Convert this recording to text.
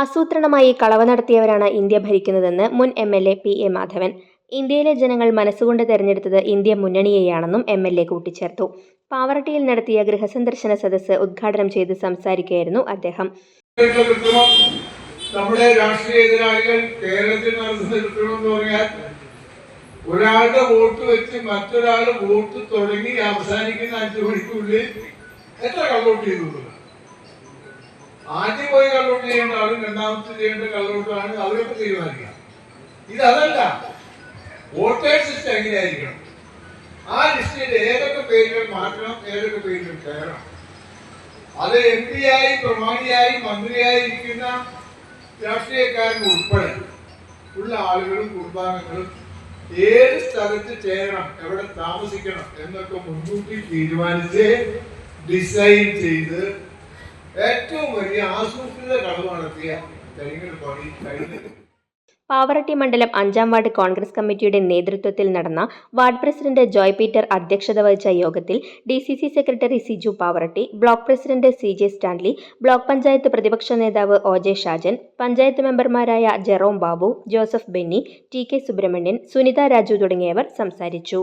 ആസൂത്രണമായി കളവ് നടത്തിയവരാണ് ഇന്ത്യ ഭരിക്കുന്നതെന്ന് മുൻ M L A P A Madhavan. ഇന്ത്യയിലെ ജനങ്ങൾ മനസ്സുകൊണ്ട് തെരഞ്ഞെടുത്തത് ഇന്ത്യ മുന്നണിയെയാണെന്നും എം എൽ എ കൂട്ടിച്ചേർത്തു. പാവറട്ടിയിൽ നടത്തിയ ഗൃഹസന്ദർശന സദസ്സ് ഉദ്ഘാടനം ചെയ്ത് സംസാരിക്കുകയായിരുന്നു അദ്ദേഹം. നമ്മുടെ രാഷ്ട്രീയ എതിരാളികൾ കേരളത്തിൽ കൃത്രിമം എന്ന് പറഞ്ഞാൽ ഒരാളുടെ വോട്ട് വെച്ച് മറ്റൊരാൾ വോട്ട് തുടങ്ങി അവസാനിക്കുന്ന അഞ്ചു മണിക്കുള്ളിൽ എത്ര കള്ളവോട്ട് ചെയ്തു. ആദ്യം പോയി കള്ളവോട്ട് ചെയ്യേണ്ട ആളും രണ്ടാമത്തെ ചെയ്യേണ്ട കള്ളവോട്ടാണ് അവരൊക്കെ തീരുമാനിക്കുക ഇത് അതല്ല വോട്ടേഴ്സ് ലിസ്റ്റ് എങ്ങനെയായിരിക്കണം? ആ ലിസ്റ്റിൽ ഏതൊക്കെ പേരുകൾ മാറ്റണം ഏതൊക്കെ പേരുകൾ കയറണം? അത് എം പി ആയി പ്രമാണിയായി മന്ത്രിയായി ഇരിക്കുന്ന രാഷ്ട്രീയക്കാരൻ ഉൾപ്പെടെ ഉള്ള ആളുകളും കുടുംബാംഗങ്ങളും ഏത് സ്ഥലത്ത് ചേരണം എവിടെ താമസിക്കണം എന്നൊക്കെ മുൻകൂട്ടി തീരുമാനിച്ച് ഡിസൈൻ ചെയ്ത് ഏറ്റവും വലിയ ആസൂത്രിത കളവ് നടത്തിയ തെരഞ്ഞെടുപ്പാണ് പാവറട്ടി മണ്ഡലം അഞ്ചാം വാർഡ് കോൺഗ്രസ് കമ്മിറ്റിയുടെ നേതൃത്വത്തിൽ നടന്ന വാർഡ് പ്രസിഡന്റ് ജോയ് പീറ്റർ അധ്യക്ഷത വഹിച്ച യോഗത്തിൽ D C C secretary Siju Pavaratty block president C J Stanley block panchayat പ്രതിപക്ഷ നേതാവ് ഒ ജെ ഷാജൻ പഞ്ചായത്ത് മെമ്പർമാരായ Jerome Babu Joseph Benny T K Subramanian Sunitha Raju തുടങ്ങിയവർ സംസാരിച്ചു.